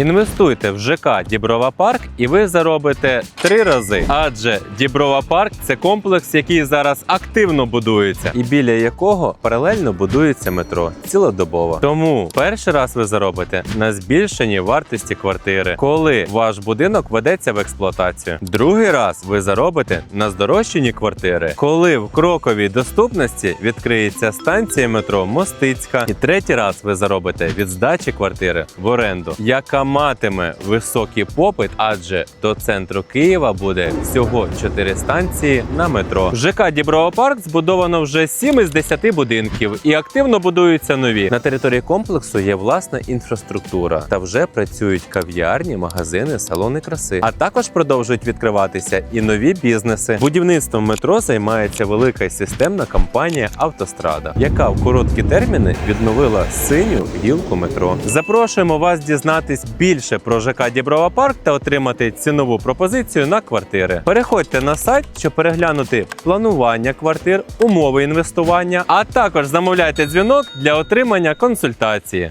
Інвестуйте в ЖК Діброва Парк і ви заробите три рази. Адже Діброва Парк це комплекс, який зараз активно будується, і біля якого паралельно будується метро цілодобово. Тому перший раз ви заробите на збільшенні вартості квартири, коли ваш будинок ведеться в експлуатацію. Другий раз ви заробите на здорожчанні квартири, коли в кроковій доступності відкриється станція метро Мостицька. І третій раз ви заробите від здачі квартири в оренду, яка матиме високий попит, адже до центру Києва буде всього 4 станції на метро. В ЖК Діброва Парк збудовано вже 7 із 10 будинків і активно будуються нові. На території комплексу є власна інфраструктура та вже працюють кав'ярні, магазини, салони краси. А також продовжують відкриватися і нові бізнеси. Будівництвом метро займається велика системна компанія Автострада, яка в короткі терміни відновила синю гілку метро. Запрошуємо вас дізнатись більше про ЖК Діброва Парк та отримати цінову пропозицію на квартири. Переходьте на сайт, щоб переглянути планування квартир, умови інвестування, а також замовляйте дзвінок для отримання консультації.